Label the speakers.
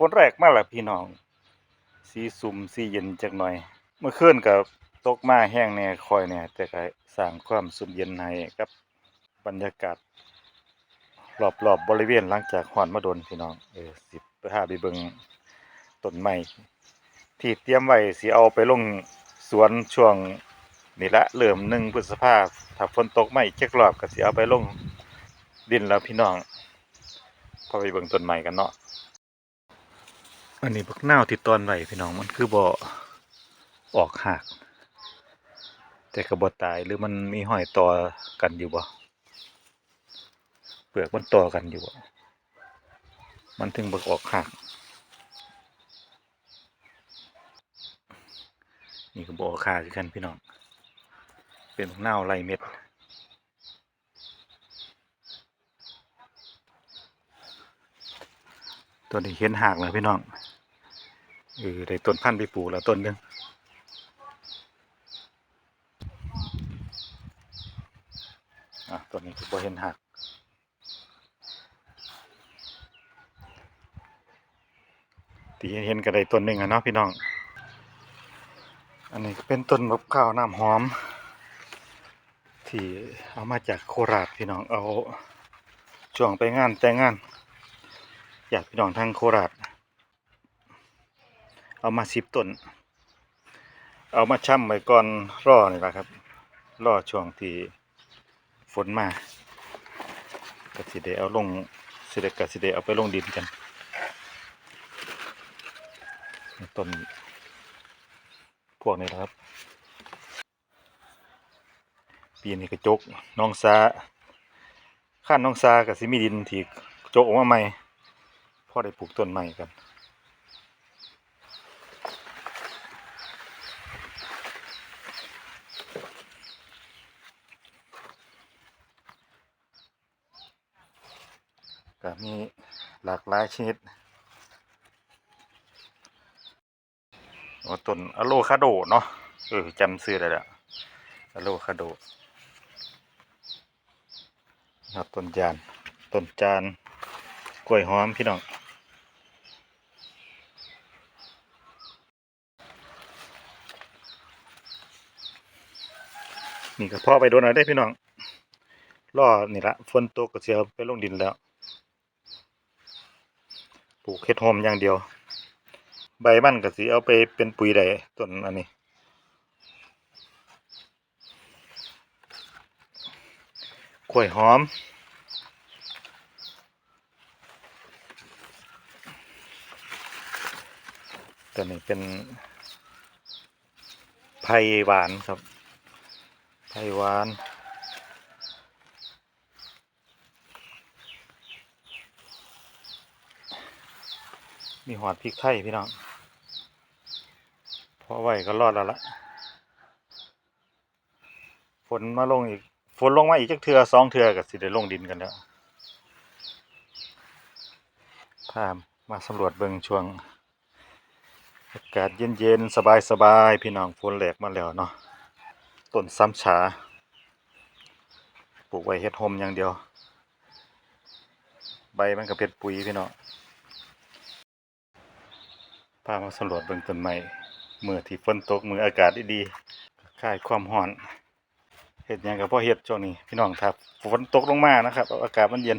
Speaker 1: ฝนแรกมาแล้วพี่น้อง สีสุ่มสีเย็นจักหน่อย เมื่อคืนก็ตกมาแห้งแน่คอยแน่แต่ก็สร้างความสุ่มเย็นให้กับบรรยากาศรอบๆบบริเวณหลังจากฮอนมาโดนพี่น้องเออสิไปหาไปเบิงต้นไม้ที่เตรียมไว้สิเอาไปลงสวนช่วงนี่ละเริ่ม1พฤษภาถ้าฝนตกไมาอีกจักรอบก็สิเอาไปลงดินแล้วพี่น้องพอไปเบิ่งต้นไม้กันเนาะ อันนี้บักนาวที่ตอนไว้พี่น้องมันคือบ่ออกหากแต่ก็บ่ตายหรือมันมีห้อยต่อกันอยู่บ่เปลือกมันต่อกันอยู่อะมันถึงบิกออกหักนี่ก็บออกขาคือกันพี่น้อง เป็นเน่าวไรเม็ดตัวนี้เห็นหักเลยพี่น้อง เออได้ต้นพันธุ์ไปปลูกแล้วต้นหนึงอะตัวนี้ก็บ่เห็นหักที่เห็นๆก็ได้ต้นหนึ่งอะเนาะพี่น้อง อันนี้ก็เป็นต้นมะพร้าวน้ำหอม ที่เอามาจากโคราชพี่น้องเอาช่วงไปงานแต่งงานอยากพี่น้องทางโคราช เอามาสิบต้น เอามาช่ำไว้ก่อนรอนี่แหละครับ รอช่วงที่ฝนมาก็สิได้เอาลงสิได้ก็สิได้เอาไปลงดินกันต้นพวกนี้นะครับ ปีนี้กระจกน้องซาข้านน้องซากับซิมีดินที่โจกออกมาใหม่พ่อได้ปลูกต้นใหม่กัน ก็มีหลากหลายชนิดต้นอะโลคาโดเนาะเออจำซื้อได้แล้วอะโลคาโดครับต้นจานต้นจานกล้วยหอมพี่น้องนี่ก็พ่อไปโดนอะไรได้พี่น้องรอนี่ละฝนตกก็เสียไปลงดินแล้ว ปลูกเฮ็ดหอมอย่างเดียว ใบมันก็สิเอาไปเป็นปุ๋ยได้ต้นอันนี้กล้วยหอมตัวนี้เป็นไผ่หวานครับไผ่หวาน มีหอดพริกไทยพี่น้องพอไหวก็รอดแล้วละฝนมาลงอีกฝนลงมาอีกจักเทือสองเทือกับสิได้ลงดินกันแล้วพามาสำรวจเบิงช่วงอากาศเย็นๆ สบายๆ พี่น้องฝนแหลกมาแล้วเนาะต้นซ้ำฉาปลูกไว้เฮ็ดโฮมอย่างเดียว ใบมันก็เป็นปุ๋ยพี่น้อง พามาสำรวจเบื้องต้นใหม่เมื่อที่ฝนตกมืออากาศดีๆคลายความห้อนเห็ดยังกับพ่อเห็ดช่วงนี้พี่น้องครับฝนตกลงมานะครับ อากาศมันเย็น